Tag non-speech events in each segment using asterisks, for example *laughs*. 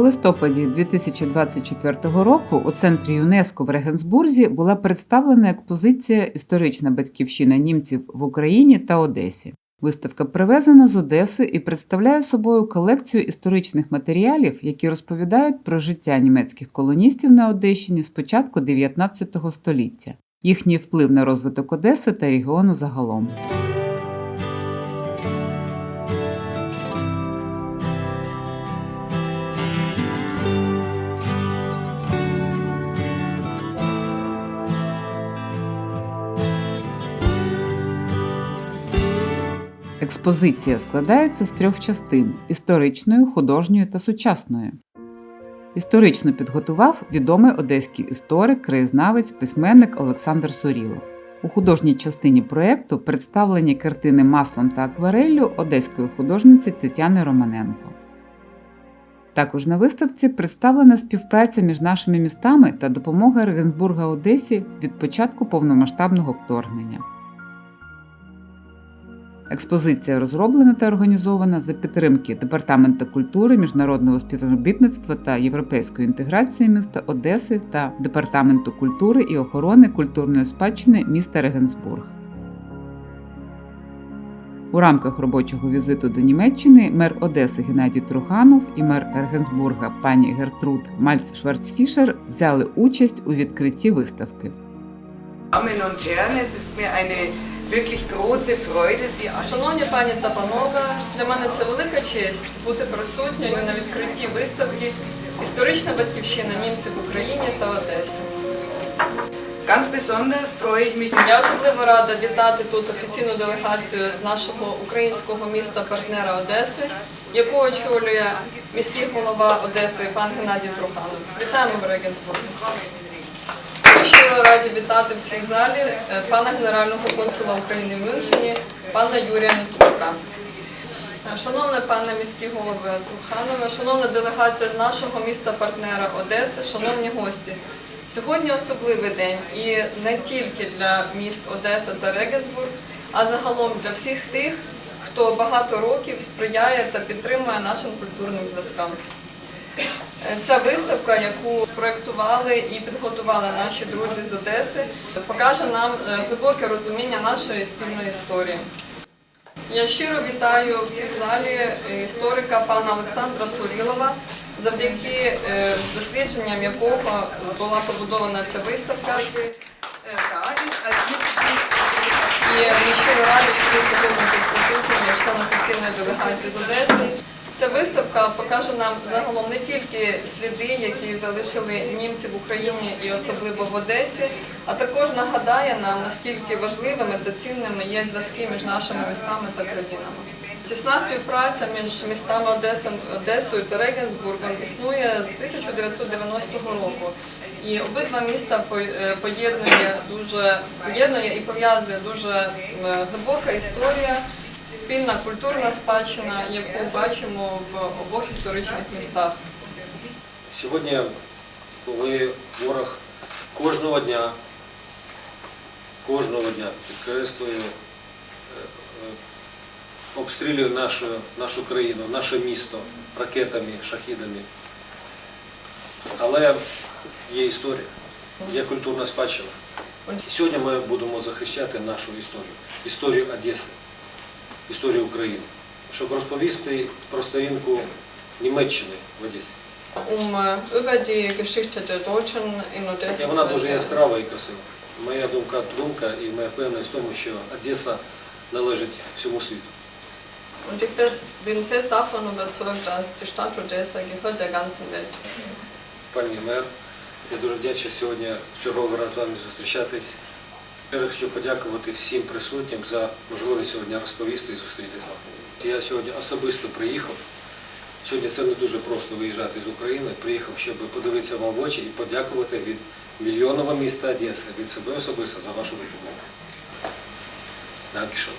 листопаді 2024 року у центрі ЮНЕСКО в Регенсбурзі була представлена експозиція Історична батьківщина німців в Україні та Одесі. Виставка привезена з Одеси і представляє собою колекцію історичних матеріалів, які розповідають про життя німецьких колоністів на Одещині з початку 19 століття, їхній вплив на розвиток Одеси та регіону загалом. Експозиція складається з трьох частин історичної, художньої та сучасної. Історично підготував відомий одеський історик, краєзнавець, письменник Олександр Сорілов. У художній частині проєкту представлені картини маслом та аквареллю одеської художниці Тетяни Романенко. Також на виставці представлена співпраця між нашими містами та допомога Регенсбурга Одесі від початку повномасштабного вторгнення. Експозиція розроблена та організована за підтримки Департаменту культури, міжнародного співробітництва та європейської інтеграції міста Одеси та Департаменту культури і охорони культурної спадщини міста Регенсбург. У рамках робочого візиту до Німеччини мер Одеси Геннадій Труханов і мер Регенсбурга пані Гертруд Мальц Шварцфішер взяли участь у відкритті виставки. Wirklich große Freude, Sie alle Шановні пані та панове, для мене це велика честь бути присутньою на відкритті виставки Історична батьківщина німців в Україні та Одесі. Ganz besonders freue ich mich, Я особливо рада вітати тут офіційну делегацію з нашого українського міста партнера Одеси, яку очолює міський голова Одеси пан Геннадій Труханов. Вітаємо в Регенсбурзі. Щиро раді вітати в цій залі е, пана генерального консула України в Мюнхені, пана Юрія Нікітюка. Е, Шановне пане міський голови Труханове, шановна делегація з нашого міста-партнера Одеси, шановні гості. Сьогодні особливий день і не тільки для міст Одеса та Регенсбург, а загалом для всіх тих, хто багато років сприяє та підтримує нашим культурним зв'язкам. Ця виставка, яку спроектували і підготували наші друзі з Одеси, покаже нам е, глибоке розуміння нашої спільної історії. Я щиро вітаю в цій залі історика пана Олександра Сурілова, завдяки е, дослідженням якого була побудована ця виставка. І ми щиро раді, що ви сьогодні тут присутні як член офіційної делегації з Одеси. Ця виставка покаже нам загалом не тільки сліди, які залишили німці в Україні і особливо в Одесі, а також нагадає нам, наскільки важливими та цінними є зв'язки між нашими містами та країнами. Тісна співпраця між містами Одеса, Одесою та Регенсбургом існує з 1990 року. І обидва міста е, поєднує дуже поєднує і пов'язує дуже е, глибока історія, спільна культурна спадщина, яку бачимо в обох історичних містах. Сьогодні, коли ворог кожного дня, кожного дня підкреслює, е, е, обстрілює нашу, нашу країну, наше місто ракетами, шахідами. Але є історія, є культурна спадщина. Сьогодні ми будемо захищати нашу історію, історію Одеси, історію України, щоб розповісти про сторінку Німеччини в Одесі. Um über die Geschichte der Deutschen in Odessa вона дуже яскрава і красива. Моя думка, думка і моя впевненість в тому, що Одеса належить всьому світу. Und ich bin fest davon überzeugt, dass die Stadt Odessa gehört der ganzen Welt. Пані мер, я дуже вдячний сьогодні черговий раз з вами зустрічатись. Я хочу подякувати всім присутнім за можливість сьогодні розповісти і зустрітися. Я сьогодні особисто приїхав. Сьогодні це не дуже просто виїжджати з України. Приїхав, щоб подивитися вам в очі і подякувати від мільйонного міста Одеси, від себе особисто за вашу допомогу. Dankeschön.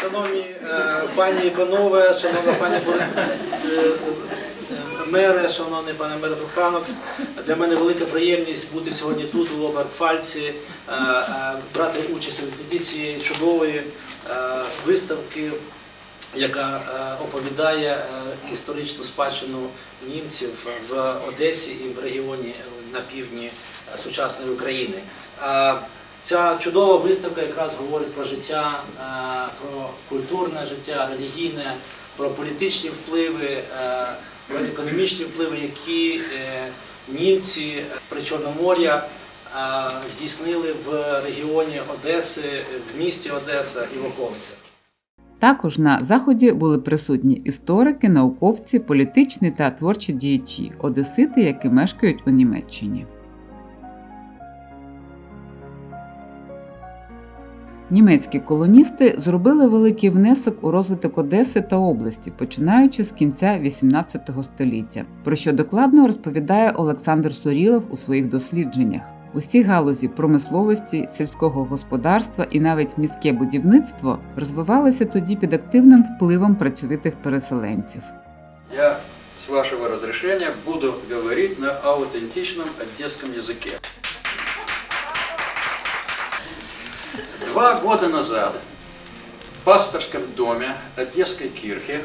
Шановні е, пані і панове, шановна пані е, мере, шановний пане мере Труханов. Для мене велика приємність бути сьогодні тут, у Оберфальці, е, е, брати участь у репетиції чудової е, виставки, яка оповідає історичну спадщину німців в Одесі і в регіоні на півдні сучасної України. Ця чудова виставка якраз говорить про життя, про культурне життя, релігійне, про політичні впливи, економічні впливи, які е, німці при Чорномор'я е, здійснили в регіоні Одеси, в місті Одеса і в околицях. Також на заході були присутні історики, науковці, політичні та творчі діячі, одесити, які мешкають у Німеччині. Німецькі колоністи зробили великий внесок у розвиток Одеси та області, починаючи з кінця XVIII століття, про що докладно розповідає Олександр Сорілов у своїх дослідженнях. Усі галузі промисловості, сільського господарства і навіть міське будівництво розвивалися тоді під активним впливом працьовитих переселенців. Я, с вашего разрешения, буду говорить на аутентичном одесском языке. Два года назад в пасторском доме Одесской кирхи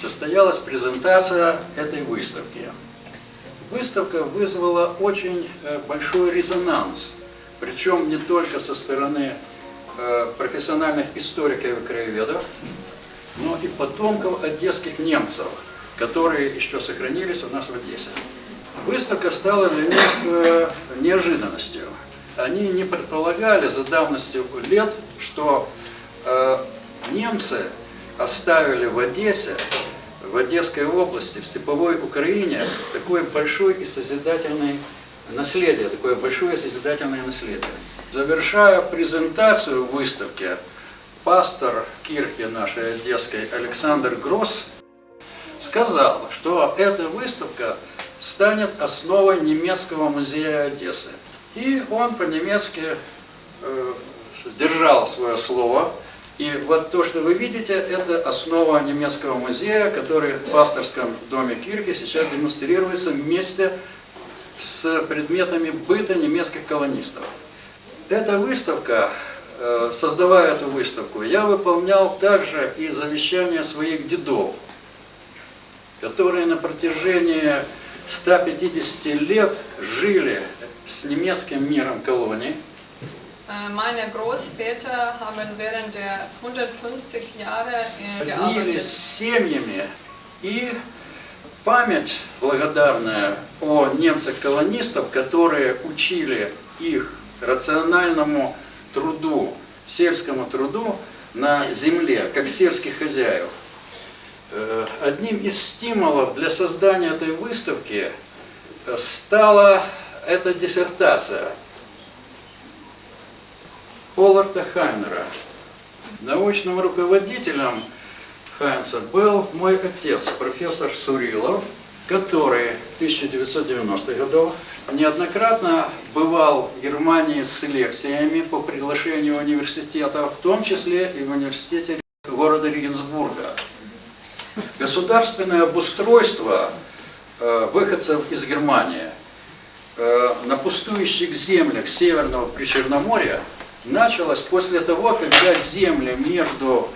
состоялась презентация этой выставки. Выставка вызвала очень э, большой резонанс, причем не только со стороны э, профессиональных историков и краеведов, но и потомков одесских немцев, которые еще сохранились у нас в Одессе. Выставка стала для них э, неожиданностью. Они не предполагали за давностью лет, что э, немцы оставили в Одессе, в Одесской области, в степовой Украине такое большое и созидательное наследие, такое большое созидательное наследие. Завершая презентацию выставки, пастор кирхи нашей одесской Александр Гросс сказал, что эта выставка станет основой немецкого музея Одессы. И он по-немецки э, сдержал свое слово. И вот то, что вы видите, это основа немецкого музея, который в пасторском доме Кирки сейчас демонстрируется вместе с предметами быта немецких колонистов. Эта выставка, э, создавая эту выставку, я выполнял также и завещание своих дедов, которые на протяжении 150 лет жили с немецким миром колоний, Äh, Meine Großväter haben während der 150 Jahre äh, gearbeitet. с семьями и память благодарная о немцах-колонистов, которые учили их рациональному труду, сельскому труду на земле, как сельских хозяев. Э, Одним из стимулов для создания этой выставки э, стала эта диссертация Полларда Хайнера. Научным руководителем Хайнца был мой отец, профессор Сурилов, который в 1990-х годах неоднократно бывал в Германии с лекциями по приглашению университета, в том числе и в университете города Регенсбурга. Государственное обустройство э, выходцев из Германии на пустующих землях Северного Причерноморья началось после того, когда земли между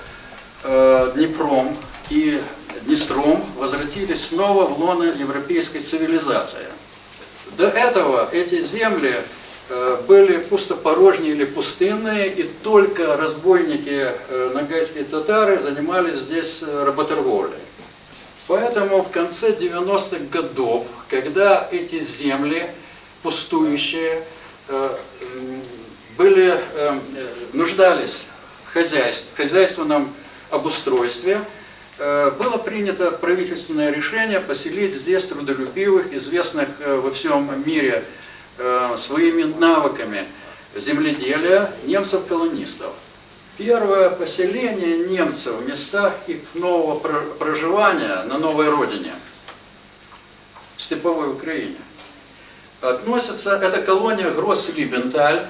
э, Днепром и Днестром возвратились снова в лоно европейской цивилизации. До этого эти земли э, были пустопорожние или пустынные, и только разбойники, э, нагайские татары занимались здесь э, работорговлей. Поэтому в конце 90-х годов, когда эти земли пустующие э, были, э, нуждались в хозяйстве, хозяйственном обустройстве, э, было принято правительственное решение поселить здесь трудолюбивых, известных во всем мире своими навыками земледелия немцев-колонистов. Первое поселение немцев в местах их нового про- проживания на новой родине, в степовой Украине, относится, это колония Гросс-Либенталь,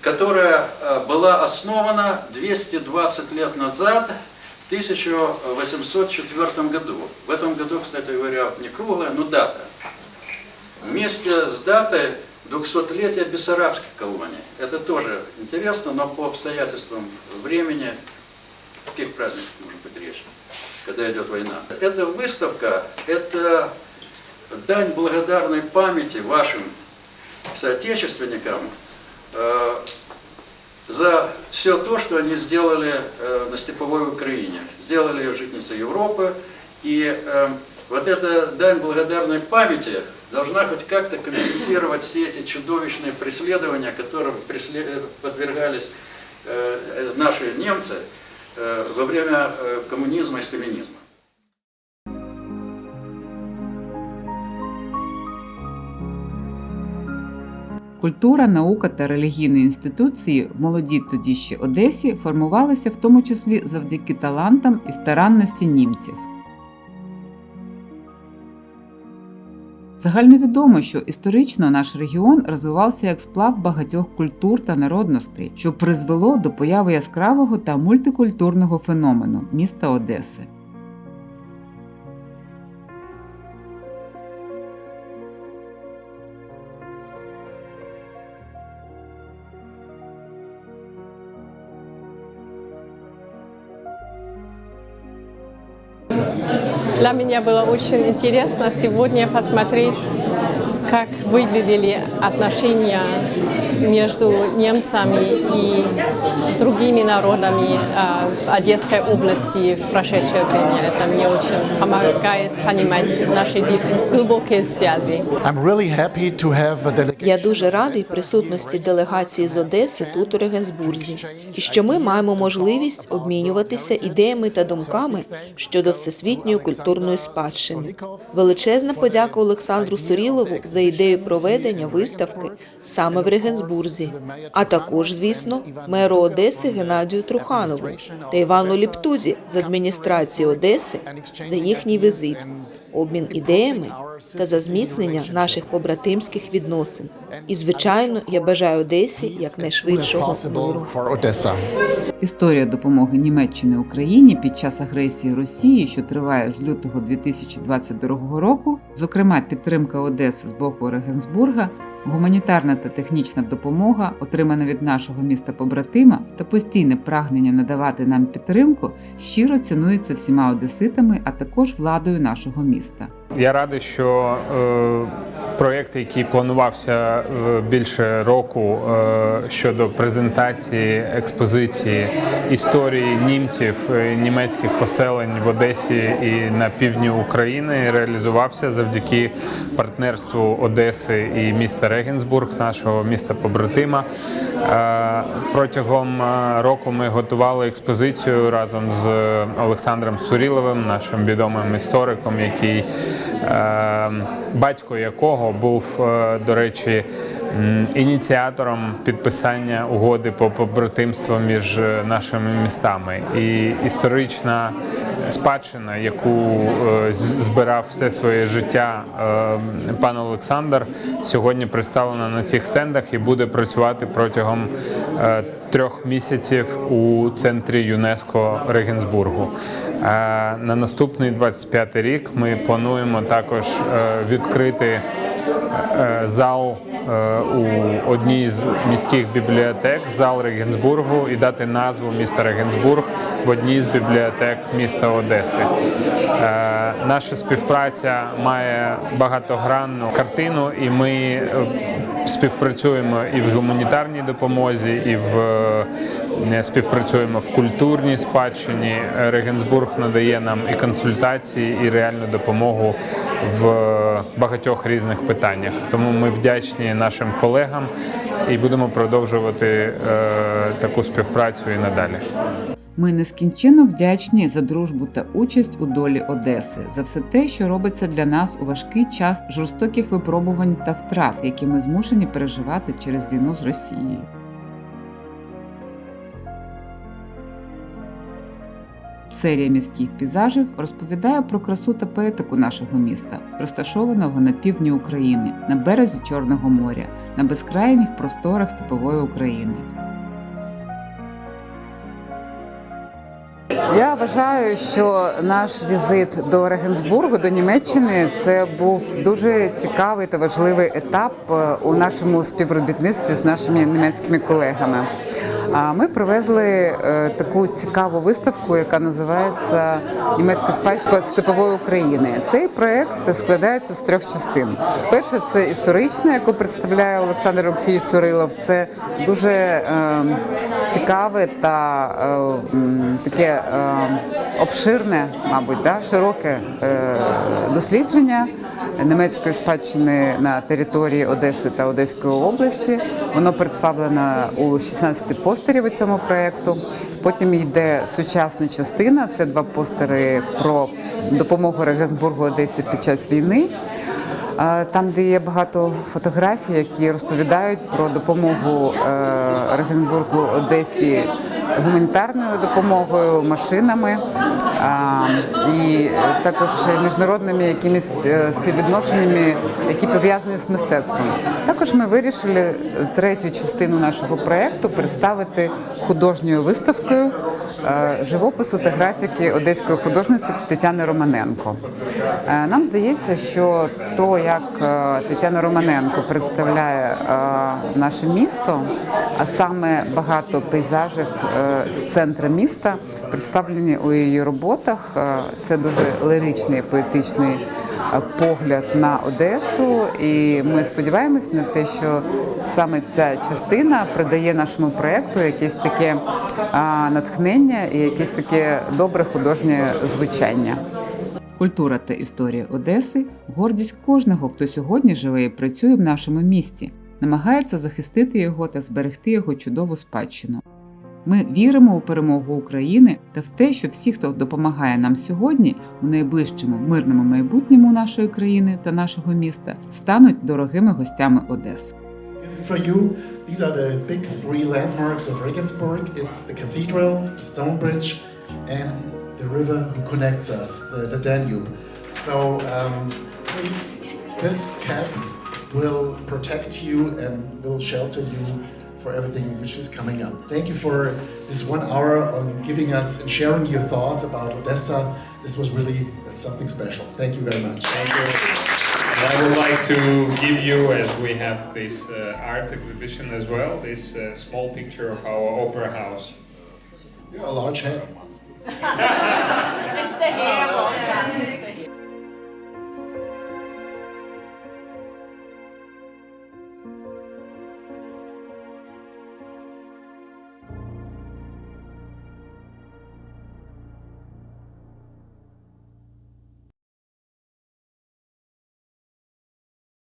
которая э, была основана 220 лет назад 1804 году. В этом году, кстати говоря, не круглая, но дата. Вместе с датой 200-летия Бессарабской колонии. Это тоже интересно, но по обстоятельствам времени, каких праздниках может быть речь, когда идет война. Эта выставка – это дань благодарной памяти вашим соотечественникам э, за все то, что они сделали э, на степовой Украине, сделали житницы Европы. И э, вот эта дань благодарной памяти должна хоть как-то компенсировать все эти чудовищные преследования, которым подвергались наши немцы во время коммунизма и сталинизма. Культура, наука та релігійні інституції в молодій тоді ще Одесі формувалися в тому числі завдяки талантам і старанності німців. Загальновідомо, що історично наш регіон розвивався як сплав багатьох культур та народностей, що призвело до появи яскравого та мультикультурного феномену міста Одеси. Для меня было очень интересно сегодня посмотреть, как выглядели отношения между немцами и другими народами э, в Одесской области в прошедшее время. Это мне очень помогает понимать наши глубокие связи. I'm really happy to have a delegation. Я дуже радий присутності делегації з Одеси тут у Регенсбурзі, і що ми маємо можливість обмінюватися ідеями та думками щодо всесвітньої культурної спадщини. Величезна подяка Олександру Сурілову за ідею проведення виставки саме в Регенсбурзі, а також, звісно, меру Одеси Геннадію Труханову та Івану Ліптузі з адміністрації Одеси за їхній візит, обмін ідеями та за зміцнення наших побратимських відносин. І звичайно, я бажаю Одесі якнайшвидшого миру. Історія допомоги Німеччини Україні під час агресії Росії, що триває з лютого 2022 року, зокрема підтримка Одеси з боку Регенсбурга, гуманітарна та технічна допомога, отримана від нашого міста побратима, та постійне прагнення надавати нам підтримку, щиро цінуються всіма одеситами, а також владою нашого міста. Я радий, що е, проєкт, який планувався е, більше року е, щодо презентації експозиції історії німців, німецьких поселень в Одесі і на півдні України, реалізувався завдяки партнерству Одеси і міста Регенсбург, нашого міста побратима. Протягом року ми готували експозицію разом з Олександром Суріловим, нашим відомим істориком, який батько якого був, е, до речі, ініціатором підписання угоди по побратимству між е, нашими містами. І історична спадщина, яку е, збирав все своє життя е, пан Олександр, сьогодні представлена на цих стендах і буде працювати протягом е, трьох місяців у центрі ЮНЕСКО Регенсбургу. На наступний 25 рік ми плануємо також відкрити зал е, у одній з міських бібліотек, зал Регенсбургу, і дати назву міста Регенсбург в одній з бібліотек міста Одеси. Е, Наша співпраця має багатогранну картину, і ми е, співпрацюємо і в гуманітарній допомозі, і в е, співпрацюємо в культурній спадщині. Регенсбург надає нам і консультації, і реальну допомогу в багатьох різних питаннях. Тому ми вдячні нашим колегам і будемо продовжувати е, таку співпрацю і надалі. Ми нескінченно вдячні за дружбу та участь у долі Одеси, за все те, що робиться для нас у важкий час жорстоких випробувань та втрат, які ми змушені переживати через війну з Росією. Серія міських пейзажів розповідає про красу та поетику нашого міста, розташованого на півдні України, на березі Чорного моря, на безкрайніх просторах степової України. Я вважаю, що наш візит до Регенсбургу, до Німеччини, це був дуже цікавий та важливий етап е, у нашому співробітництві з нашими німецькими колегами. А ми привезли е, таку цікаву виставку, яка називається Німецька спадщина степової України. Цей проект складається з трьох частин. Перше це історична, яку представляє Олександр Олексійович Сурилов. Це дуже е, цікаве та е, таке е, обширне, мабуть, да, широке е, дослідження німецької спадщини на території Одеси та Одеської області. Воно представлено у 16 постерів у цьому проєкту. Потім йде сучасна частина. Це два постери про допомогу Регенсбургу Одесі під час війни. Там, де є багато фотографій, які розповідають про допомогу е, Регенбургу Одесі гуманітарною допомогою, машинами і також міжнародними якимись е, співвідношеннями, які пов'язані з мистецтвом. Також ми вирішили третю частину нашого проєкту представити художньою виставкою е, живопису та графіки одеської художниці Тетяни Романенко. Е, Нам здається, що то, як е, Тетяна Романенко представляє е, наше місто, а саме багато пейзажів е, з центру міста представлені у її роботах. Е, Це дуже лиричний, поетичний е, погляд на Одесу, і ми сподіваємось на те, що саме ця частина придає нашому проєкту якесь таке натхнення і якесь таке добре художнє звучання. Культура та історія Одеси гордість кожного, хто сьогодні живе і працює в нашому місті, намагається захистити його та зберегти його чудову спадщину. Ми віримо у перемогу України та в те, що всі, хто допомагає нам сьогодні, у найближчому мирному майбутньому нашої країни та нашого міста, стануть дорогими гостями Одеси. These are the big three landmarks of Regensburg. It's the cathedral, the stone bridge, and the river who connects us, the, the Danube. So um, please, this cap will protect you and will shelter you for everything which is coming up. Thank you for this one hour of giving us and sharing your thoughts about Odessa. This was really something special. Thank you very much. Thank you. And I would like to give you, as we have this uh, art exhibition as well, this uh, small picture of our opera house. You're a large head. *laughs* It's the hair.